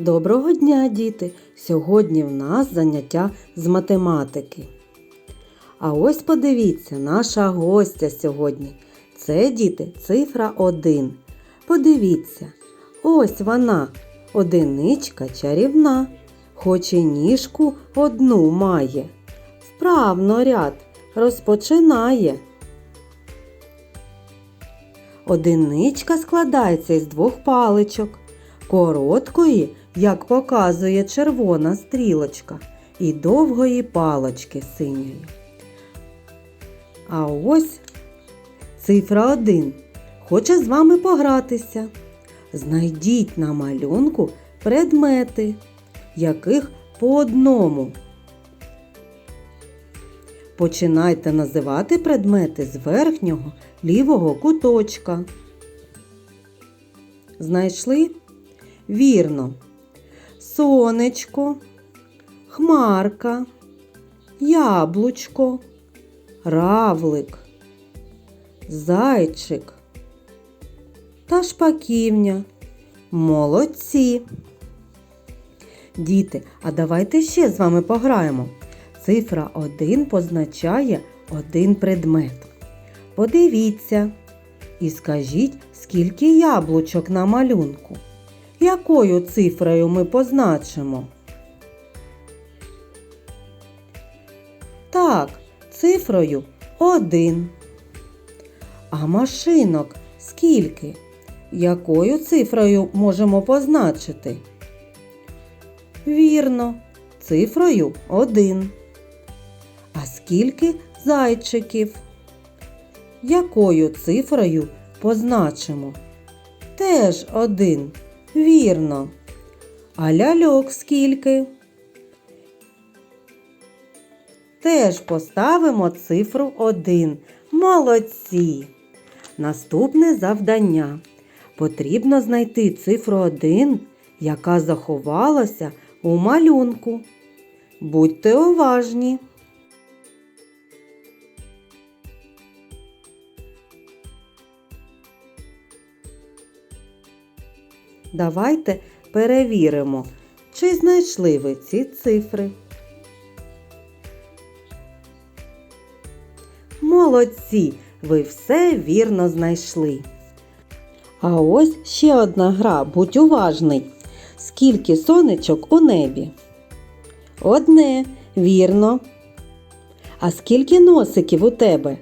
Доброго дня, діти! Сьогодні в нас заняття з математики. А ось подивіться, наша гостя сьогодні. Це діти цифра 1. Подивіться, ось вона, одиничка чарівна, хоч і ніжку одну має. Вправно ряд розпочинає. Одиничка складається із двох паличок. Короткої, як показує червона стрілочка, і довгої палочки синьої. А ось цифра 1 хоче з вами погратися. Знайдіть на малюнку предмети, яких по одному. Починайте називати предмети з верхнього лівого куточка. Знайшли? Вірно. Сонечко, хмарка, яблучко, равлик, зайчик та шпаківня. Молодці. Діти, а давайте ще з вами пограємо. Цифра 1 позначає один предмет. Подивіться і скажіть, скільки яблучок на малюнку. Якою цифрою ми позначимо? Так, цифрою 1. А машинок скільки? Якою цифрою можемо позначити? Вірно, цифрою 1. А скільки зайчиків? Якою цифрою позначимо? Теж один. Вірно. А ляльок скільки? Теж поставимо цифру 1. Молодці. Наступне завдання. Потрібно знайти цифру 1, яка заховалася у малюнку. Будьте уважні. Давайте перевіримо, чи знайшли ви ці цифри. Молодці! Ви все вірно знайшли. А ось ще одна гра, будь уважний. Скільки сонечок у небі? Одне, вірно. А скільки носиків у тебе?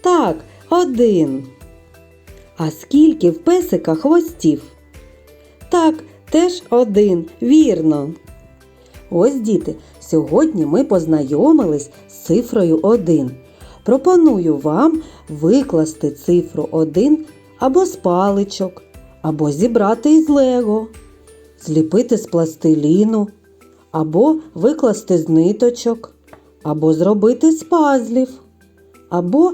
Так, один. А скільки в песика хвостів? Так, теж один, вірно. Ось, діти, сьогодні ми познайомились з цифрою 1. Пропоную вам викласти цифру 1 або з паличок, або зібрати із лего, зліпити з пластиліну, або викласти з ниточок, або зробити з пазлів, або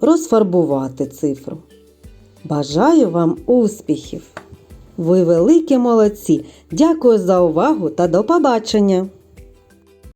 розфарбувати цифру. Бажаю вам успіхів! Ви великі молодці! Дякую за увагу та до побачення!